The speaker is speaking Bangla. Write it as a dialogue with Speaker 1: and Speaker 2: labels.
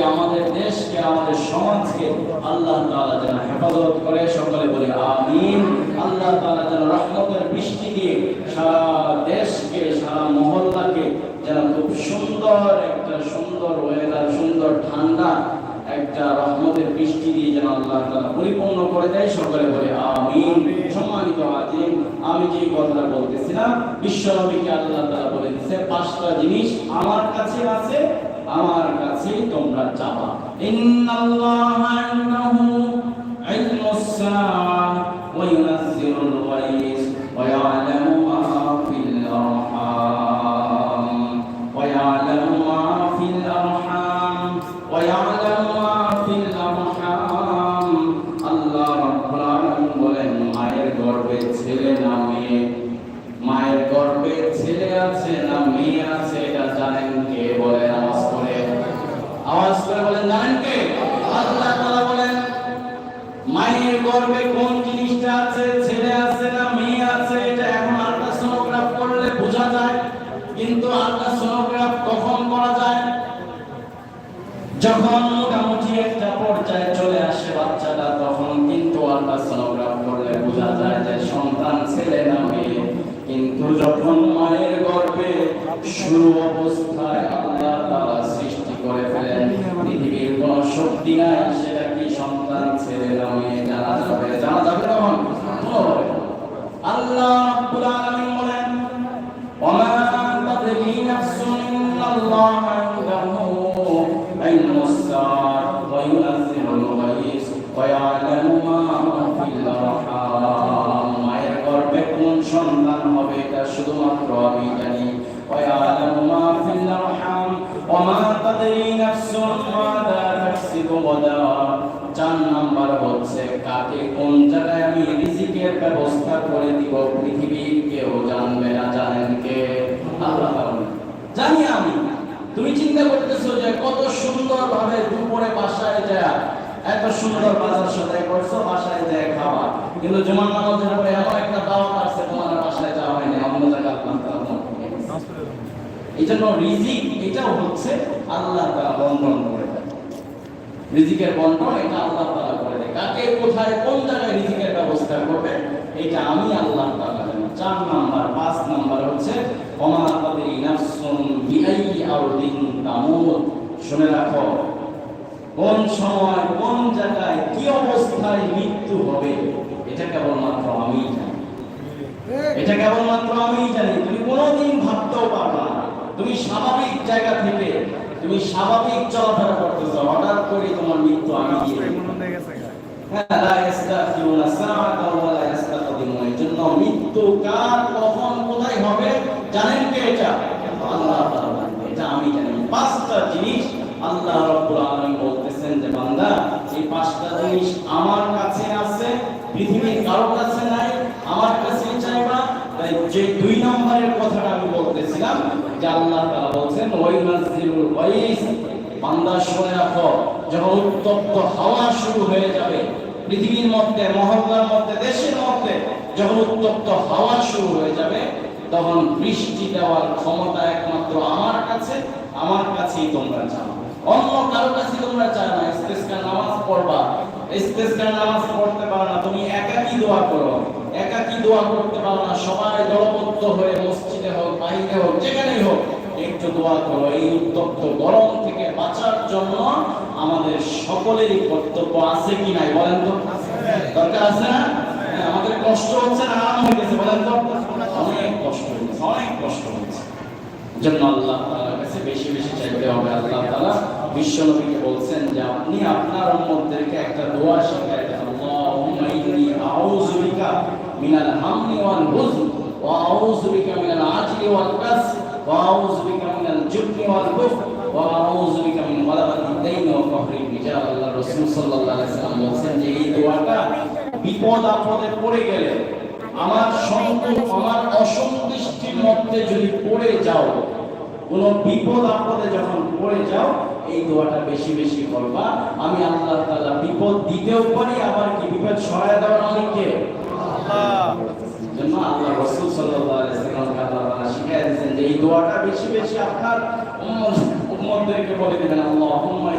Speaker 1: আমাদেরকে আমাদের দেশকে, আমাদের সমাজকে আল্লাহ তালা যেন হেফাজত করে, সকলে বলে আমিন। আল্লাহ তালা যেন রহমতের বৃষ্টি দিয়ে সারা দেশকে সারা মহল্লাকে যেন খুব সুন্দর একটা সুন্দর ওয়েদার সুন্দর ঠান্ডা একটা রহমতের বৃষ্টি দিয়ে যেন পরিপূর্ণ করে দেয়, সকলে বলে আমিন। সম্মানিত আজিম আমি যে কথাটা বলতেছিলাম, বিশ্বনবীকে আল্লাহ তারা বলে দিচ্ছে পাঁচটা জিনিস আমার কাছে আছে, আমার কাছে তোমরা চাপা ইন্নাল্লাহা ইন্নাহু ইলমুস সাআ ওয়া যখন মোটামুটি একটা পর্যায়ে চলে আসে বাচ্চাটা তখন কিন্তু আল্ট্রাসোনোগ্রাফ করলে বোঝা যায় যে সন্তান ছেলে না মেয়ে কিন্তু যখন মায়ের গর্ভে শুরু অবস্থায় আল্লাহ তারা সৃষ্টি করে ফেলেন, পৃথিবীর কোন শক্তি নাই সেটা সন্তান হবে এটা শুধুমাত্র আমি জানি ويعلم ما في الأرحام وما تدري نفس ماذا تكسب غدا চার নাম্বার হচ্ছে কাকে কোন জায়গায় আমি রিজিকের ব্যবস্থা করে দিব পৃথিবীর কেউ জানবে না জানেন কে আল্লাহ তাআলা। জানি আমি তুমি চিন্তা করতেছো যে কত সুন্দর ভাবে দুপুরে বাসায় যায় এত সুন্দর বাজার সদাই করছো বাসায় যায় খাওয়া কিন্তু জুমার নামাজের পরে এমন একটা দাওয়াত রিজিক, এটাও হচ্ছে আল্লাহ করে রিজিকের বন্টন এটা আল্লাহ করে দেয়। কাকে, কোথায়, কোন জায়গায় রিজিকের ব্যবস্থা করবে, এটা আমি আল্লাহ জানি। চার নাম্বার, পাঁচ নাম্বার হচ্ছে, ওমা তাদের নাফসুন বিআই তামুত। শুনে রাখো, কোন সময়, কোন জায়গায় কি অবস্থায় মৃত্যু হবে, এটা কেবলমাত্র আমি জানি। এটা কেবলমাত্র আমি জানি, তুমি কোনোদিন ভাবতেও পারবে না। তুমি স্বাভাবিক জায়গা থেকে তুমি স্বাভাবিক চলাফেরা করতেছো হঠাৎ করে তোমার মৃত্যু আমি হ্যাঁ, আমি আল্লাহ আলামিন বলতেছেন যে পাঁচটা জিনিস আমার কাছে আছে পৃথিবীর কারও কাছে নাই আমার কাছে চাইবা। তাই যে দুই নম্বরের কথাটা আমি বলতেছিলাম যে আল্লাহ তাআলা বলছেন ওয়াইনাজিলুল গায়স বান্দা শুনে রাখো, যখন উত্তপ্ত হাওয়া শুরু হয়ে যাবে, পৃথিবীর মধ্যে, মহল্লার মধ্যে, দেশের মধ্যে যখন উত্তপ্ত হাওয়া শুরু হয়ে যাবে, তখন বৃষ্টি দেওয়ার ক্ষমতা একমাত্র আমার কাছে, আমার কাছেই তোমরা চাও। অন্য কারও কাছে তোমরা চাও না ইস্তেসকার নামাজ পড়বা। ইস্তেসকার নামাজ পড়তে পারো না তুমি একাকী দোয়া করো একাকী দোয়া করতে পারো না সবাই দলবদ্ধ হয়ে মসজিদে হোক বাইরে হোক যেখানেই হোক একটু দোয়া করো। এই উত্তপ্ত গরম থেকে বাঁচার জন্য আমাদের সকলেরই কর্তব্য আছে কি নাই বলেন তো? দরকার আছে না? হ্যাঁ, আমাদের কষ্ট হচ্ছে না আরাম হইতেছে বলেন তো? অনেক কষ্ট হচ্ছে অনেক কষ্ট হচ্ছে জন্য আল্লাহ কাছে বেশি বেশি চাইতে হবে আল্লাহ বিশ্ব নবীকে বলছেন যে আপনি আপনার উম্মতদেরকে একটা দোয়া শেখায় মিনাল হামমি ওয়াল হুজন, ওয়া আউযু বিকা মিনাল আজলি ওয়াল কাস, ওয়া আউযু বিকা মিনাল জুবনি ওয়াল বুখল ওয়া আউযু বিকা মিন গালাবাতি দাইন ওয়া কাহরি রিজাল আল্লাহ রাসূল বিপদ আপদে পড়ে গেলে আমার সন্তোষ, আমার অসন্তুষ্টির মধ্যে যদি পড়ে যাও, কোন বিপদ আপদে যখন পড়ে যাও, এই দোয়াটা বেশি বেশি করবা। আমি আল্লাহ তাআলা বিপদ দিতেও পারি, আবার কি বিপদ সরায় দেওয়ার অনেককে? জন্য আল্লাহ রাসূল এই দোয়াটা বেশি বেশি আপনার উম্মত উম্মতদেরকে বলে দিবেন আল্লাহুম্মা